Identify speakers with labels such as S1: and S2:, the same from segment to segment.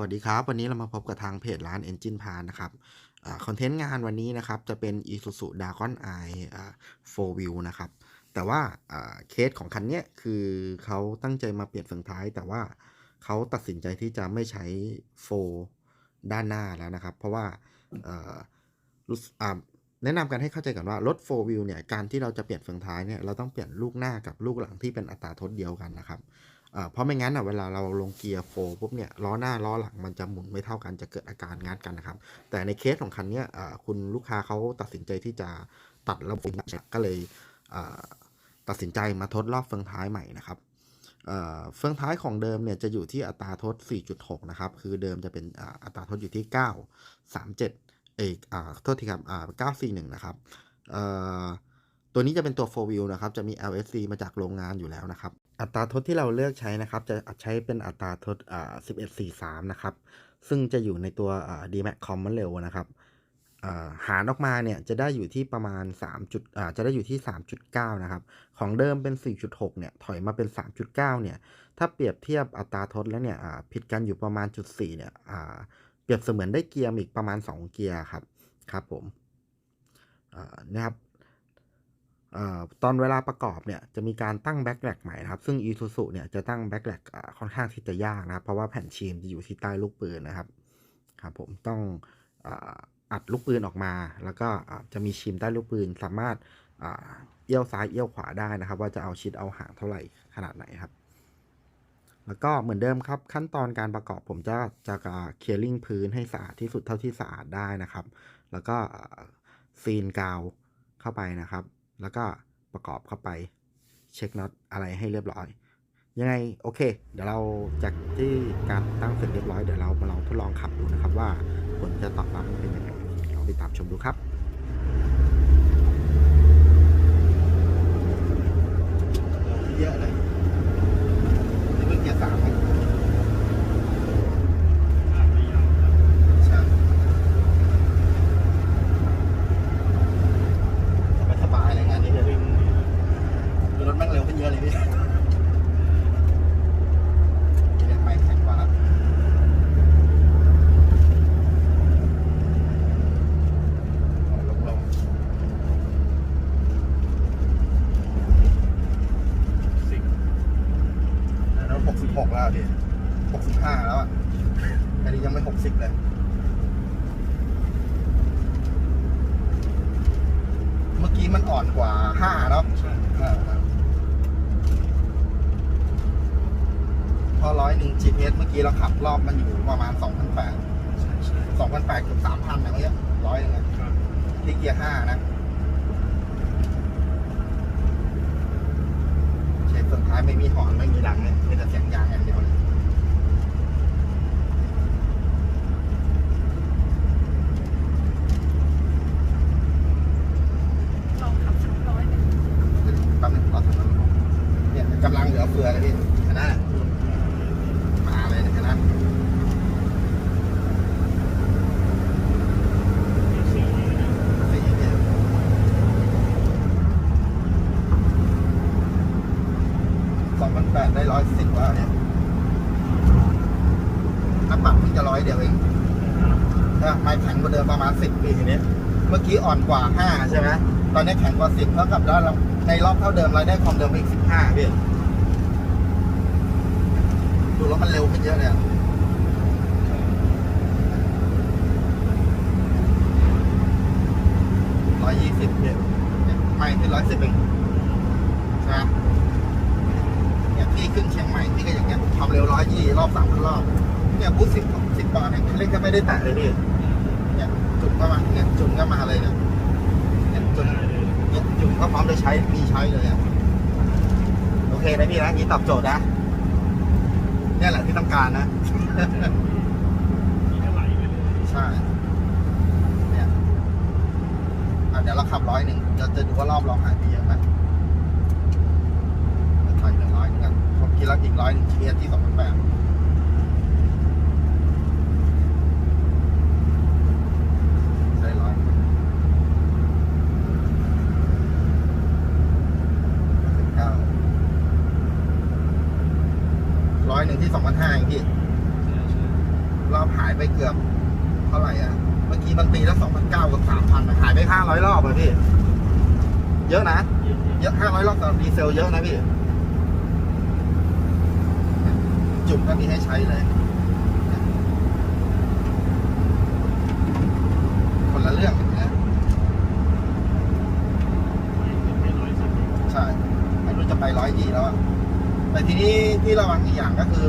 S1: สวัสดีครับ วันนี้เรามาพบกับทางเพจร้าน Engine p a r นะครับคอนเทนต์งานวันนี้นะครับ จะเป็น Isuzu Dragon Eye อ่า4 Wheel นะครับ แต่ว่าเคสของคันนี้คือเขาตั้งใจมาเปลี่ยนเฟืองท้าย แต่ว่าเขาตัดสินใจที่จะไม่ใช้4ด้านหน้าแล้วนะครับ เพราะว่าเอ่อแนะนำกันให้เข้าใจก่อนว่ารถ4 wheel เนี่ยการที่เราจะเปลี่ยนเฟืองท้ายเนี่ยเราต้องเปลี่ยนลูกหน้ากับลูกหลังที่เป็นอัตราทดเดียวกันนะครับ เพราะไม่งั้นอะเวลาเราลงเกียร์โฟร์ปุ๊บเนี่ยล้อหน้าล้อหลังมันจะหมุนไม่เท่ากันจะเกิดอาการงัดกันนะครับ แต่ในเคสของคันนี้คุณลูกค้าเขาตัดสินใจที่จะตัดระบบเนี่ยก็เลยตัดสินใจมาทดรอบเฟืองท้ายใหม่นะครับเฟืองท้ายของเดิมเนี่ยจะอยู่ที่อัตราทด 4.6 นะครับ คือเดิมจะเป็นอัตราทดอยู่ที่ 9 37 เอกอ่าโทษทีครับอ่า941 นะครับเอ่อ ตัวนี้จะเป็นตัว 4 wheel นะครับ จะมี LSC มาจากโรงงานอยู่แล้วนะครับ อัตราทดที่เราเลือกใช้นะครับ จะใช้เป็นอัตราทดอ่า1143 นะครับ ซึ่งจะอยู่ในตัวอ่า DMAX Common Rail นะครับอ่าหารออกมาเนี่ยจะได้อยู่ที่ประมาณ3จุดอ่าจะได้อยู่ที่ 3.9 นะครับ ของเดิมเป็น 4.6 เนี่ยถอยมาเป็น 3.9 เนี่ย ถ้าเปรียบเทียบอัตราทดแล้วเนี่ยอ่าผิดกันอยู่ประมาณจุด4เนี่ยอ่าเปรียบเสมือนได้เกียร์อีกประมาณ 2 เกียร์ครับครับผมอ่านะครับ ตอนเวลาประกอบเนี่ยจะมีการตั้งแบ็กแลกใหม่นะครับ ซึ่ง Isuzu เนี่ยจะตั้งแบ็กแลกค่อนข้างที่จะยากนะครับ เพราะว่าแผ่นชีมจะอยู่ที่ใต้ลูกปืนนะครับครับผมต้องอัดลูกปืนออกมา แล้วก็จะมีชีมใต้ลูกปืน สามารถเอี้ยวซ้ายเอี้ยวขวาได้นะครับ ว่าจะเอาชิดเอาห่างเท่าไหร่ขนาดไหนครับ แล้วก็เหมือนเดิมครับ ขั้นตอนการประกอบผมจะจะเคลียร์ลิงพื้นให้สะอาดที่สุดเท่าที่สะอาดได้นะครับ แล้วก็ซีนกาวเข้าไปนะครับ แล้วก็ประกอบเข้าไปเช็คน็อตอะไรให้เรียบร้อย ยังไงโอเค เดี๋ยวเราจากที่การตั้งเสร็จเรียบร้อยเดี๋ยวเรามาลองทดลองขับดูนะครับว่าผลจะตอบรับเป็นยังไงลองไปตามชมดูครับ เยอะเลยนี่เพิ่งเกียร์สามเองใช่สบายๆเลยงานนี้เลยรถแม่งเร็วขึ้นเยอะเลยพี่เนี่ยไม่แข็งกว่าแล้วเอาลงลงแล้วหกสิบหกแล้วพี่หกสิบห้าแล้วอะอันนี้ยังไม่หกสิบเลย เมื่ อกี้มันอ่อนกว่าห้าเนาะอ่าพอร้อยหนึ่ง GPS เมื่อกี้เราขับรอบมันอยู่ประมาณสองพันแปดสองพันแปดเกือบสามพันนะเมื่อกี้ร้อยหนึงอะที่เกียร์ห้านะเช็คสุดท้ายไม่มีหอนไม่มีดังเลยมีแต่เสียงยางอย่างเดียวเลย
S2: ลองขับสักร้อยหนึ่ง
S1: แป๊บนึงรอถึงแล้วเนี่ยกำลังเหลือเฟือเลยพี่อันนั้นอะมาเลยนะอันนั้น สี่เนี่ยสองพันแปดได้ร้อยสิบแล้วเนี่ยน้ำปักเพิ่งจะร้อยเดียวเองถ้าไม่แข็งกว่าเดิมประมาณ สิบปีนี้เมื่อกี้อ่อนกว่าห้าใช่ไหมตอนนี้แข็งกว่าสิบเท่ากับว่าเราในรอบเท่าเดิมเราได้ความเดิมไปอีกสิบห้าพี่ดูแล้วมันเร็วขึ้นเยอะเลยร้อยยี่สิบเนี่ยไม่เป็นร้อยสิบเองใช่ไหมเนี่ยพี่ขึ้นเชียงใหม่พี่ก็อย่างเงี้ยความเร็วร้อยยี่รอบสามพันรอบ เนี่ยบูธสิบสิบบาทเนี่ยคันเร่งก็ไม่ได้แตะเลยพี่เนี่ย จุ่มก็มาเนี่ยจุ่มก็มาเลยเนี่ยเนี่ยจุ่มเนี่ยจุ่มก็พร้อมจะใช้มีใช้เลยอะโอเคนะพี่นะนี่ตอบโจทย์นะเนี่ยแหละที่ต้องการนะใช่เนี่ยอะเดี๋ยวเราขับร้อยหนึ่งจะจะดูว่ารอบเราหายไปเยอะไหมถอยหนึ่งร้อยหนึงกันผมคิดแล้วอีกร้อยหนึ่ง GPS ที่สองพันแปดใช่ร้อยสิบเก้าร้อยหนึ่งที่สองพันห้าเองพี่ ราย ไปเกือบเท่าไหร่อะ เมื่อกี้มันตีละสองพันเก้ากับสามพันหายไปห้าร้อยรอบอะพี่ เยอะนะ เยอะห้าร้อยรอบสำหรับดีเซลเยอะนะพี่ จุดก็มีให้ใช้เลยคนละเรื่องอย่างเงี้ยใช่ไม่รู้จะไปร้อยยี่แล้วแต่ทีนี้ที่ระวังอีกอย่างก็คือ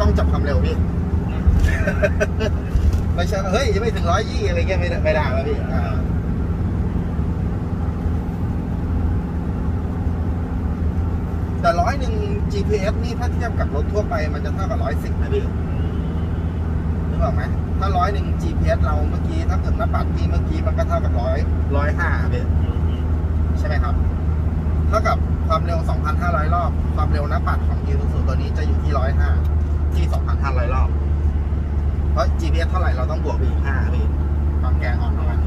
S1: ต้องจับความเร็วพี่ ไม่ใช่เฮ้ยยังไม่ถึงร้อยยี่อะไรเงี้ยไม่ได้ไม่ได้แล้วพี่อ่าแต่ร้อยหนึ่ง GPS นี่ถ้าเทียบกับรถทั่วไปมันจะเท่ากับร้อยสิบนะพี่นึกออกไหมถ้าร้อยหนึ่ง GPS เราเมื่อกี้ถ้าเกิดน้าปัดพี่เมื่อกี้มันก็เท่ากับร้อยร้อยห้าพี่ใช่ไหมครับ เท่ากับความเร็ว 2,500 รอบ ความเร็วน้าปัดของ i s u z u ตัวนี้จะอยู่ที่105ที่ 2,500 รอบ เพราะ GPS เท่าไหร่เราต้องบวกไปอีก5พี่ความแก่อ่อนของมัน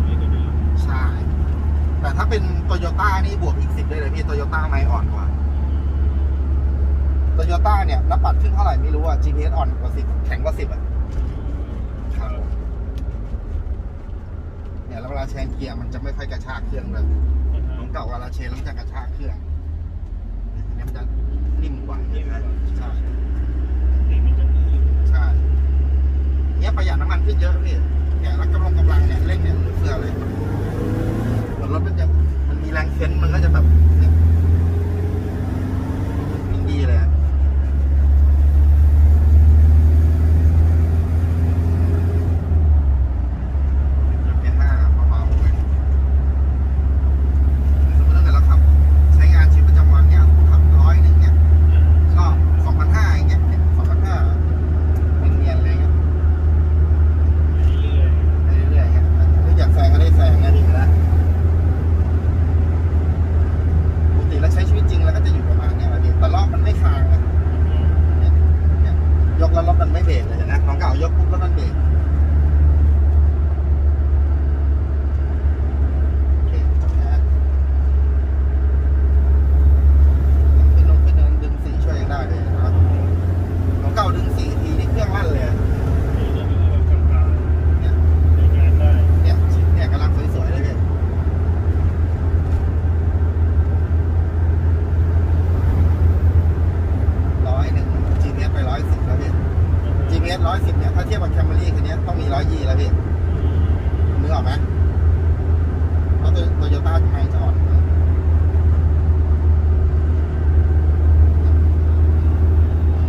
S1: ใช่ แต่ถ้าเป็นโตโยต้านี่บวกอีก10ได้เลยพี่โตโยต้าไม่อ่อนกว่าโตโยต้าเนี่ยหน้าปัดขึ้นเท่าไหร่ไม่รู้อะ GPS อ่อนกว่า10แข็งกว่า10อะครับผมเนี่ยแล้วเวลาแชนเกียร์มันจะไม่ค่อยกระชากเครื่องเลยของเก่าเวลาเชนแล้วมันจะกระชากเครื่องอันนี้มันจะนิ่มกว่าใช่ไหมใช่ใช่เนี้ย ประหยัดน้ำมันขึ้นเยอะพี่เนี่ยแล้วกำลังกำลังเนี่ยเร่งเนี่ยเฟือเลยเหมือนรถมันจะมันมีแรงเค้นมันก็จะแบบเนี่ยยิ่งดีเลยอะเนี่ยห้าเบาๆเลย สมมติถ้าเกิดเราขับใช้งานชีวิตประจำวันเนี้ยขับร้อยหนึ่งเนี้ยก็สองพันห้าอย่างเงี้ยสองพันห้าเนียนๆอะไรเงี้ยไปเรื่อยๆเงี้ยหรืออยากแซงก็ได้แซงนะนี่นะปกติเราใช้ชีวิตจริงแล้วก็จะอยู่ประมาณเนี้ยแหละพี่แต่รอบมันไม่ค้างนะเนี่ยเนี่ยยกแล้วรถมันไม่เบรกเลยเห็นะของเก่ายกปุ๊บแล้วมันเบรกโอเคจบแล้ว ขึ้นลงขึ้นเนินดึงสีช่วยยังได้เลยนะครับของเก่าดึงสีทีนี่เครื่องลั่นเลยอะเนี่ยเนี่ยเนี่ยกำลังสวยๆเลยพี่ร้อยหนึ่ง GPS ไปร้อยสิบแล้วพี่ GPS ร้อยสิบเนี่ยถ้าเทียบกับแคมรี่คันนี้ต้องมีร้อยยี่แล้วพี่นึกออก ไหมเพราะตัวโตโยต้าไม่จะอ่อน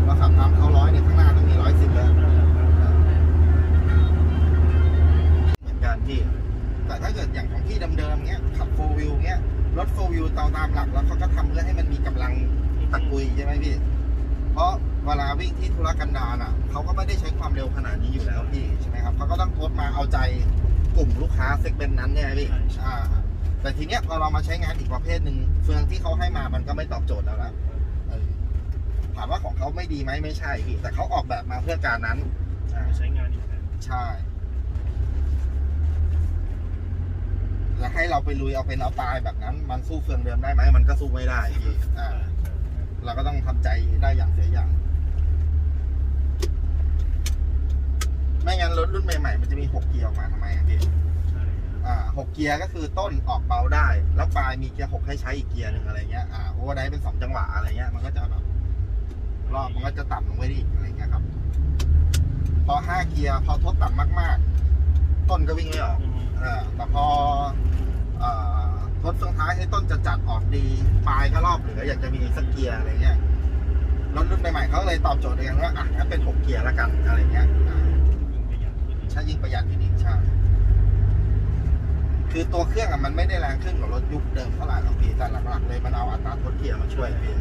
S1: เราขับตามเขาร้อยเนี่ยข้างหน้าต้องมีร้อยสิบแล้วเหมือนกันพี่ แต่ถ้าเกิดอย่างของที่เดิมๆเงี้ย ขับโฟวิวเงี้ย รถโฟวิวตาตามหลักแล้วเขาก็ทำเพื่อให้มันมีกำลังตะกุยใช่ไหมพี่ เพราะเวลาวิ่งที่ธุรกันดารอะเขาก็ไม่ได้ใช้ความเร็วขนาดนี้อยู่แล้วพี่ใช่ไหมครับเขาก็ต้องโพสมาเอาใจ กลุ่มลูกค้าเซกเมนต์นั้นเนี่ยพี่
S3: ใช่
S1: อ่าแต่ทีเนี้ยพอเรามาใช้งานอีกประเภทหนึ่งเฟืองที่เขาให้มามันก็ไม่ตอบโจทย์แล้วละเออถามว่าของเขาไม่ดีไหมไม่ใช่พี่แต่เขาออกแบบมาเพื่อการนั้นอ่า
S3: ใช้งานอีกแบบ
S1: ใช่แล้วให้เราไปลุยเอาเป็นเอาตายแบบนั้น มันสู้เฟืองเดิมได้ไหมมันก็สู้ไม่ได้พี่อ่าเราก็ต้องทำใจได้อย่างเสียอย่าง ไม่งั้นรถรุ่นใหม่ๆ มันจะมีหกเกียร์ออกมาทำไมอะพี่
S3: ใช่
S1: อ่าหกเกียร์ก็คือต้นออกเบาได้ แล้วปลายมีเกียร์หกให้ใช้อีกเกียร์หนึ่งอะไรเงี้ยอ่าโอเวอร์ไดเป็นสองจังหวะอะไรเงี้ยมันก็จะแบบรอบมันก็จะต่ำลงไปได้อีกอะไรเงี้ยครับ พอห้าเกียร์พอทดต่ำมากๆ ต้นก็วิ่งไม่ออกเออแต่พอเอ่อรถเฟืองท้ายให้ต้นจะจัดออกดีปลายก็รอบเหลืออยากจะมีสักเกียร์อะไรเงี้ยรถรุ่นใหม่ๆเขาเลยตอบโจทย์เองว่าอะงั้นเป็นหกเกียร์แล้วกันอะไรเงี้ยอ่า ใช่ยิ่งประหยัดขึ้นอีกใช่คือตัวเครื่องอะมันไม่ได้แรงขึ้นกว่ารถยุคเดิมเท่าไหร่หรอกพี่แต่หลักๆเลยมันเอาอัตราทดเกียร์มาช่วยพี่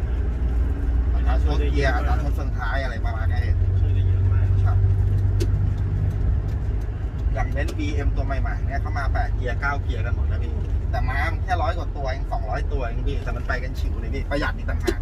S1: อัตราทดเกียร์อัตราทดเฟืองท้ายอะไรประมาณเนี้ยเอง
S3: ช่วยได้เยอะมาก
S1: ครับอย่างเน้น BM ตัวใหม่ๆเนี่ยเขามาแปดเกียร์เก้าเกียร์กันหมดนะพี่แต่ม้ามันแค่ร้อยกว่าตัวเองสองร้อยตัวเองพี่แต่มันไปกันฉิวเลยพี่ประหยัดอีกต่างหาก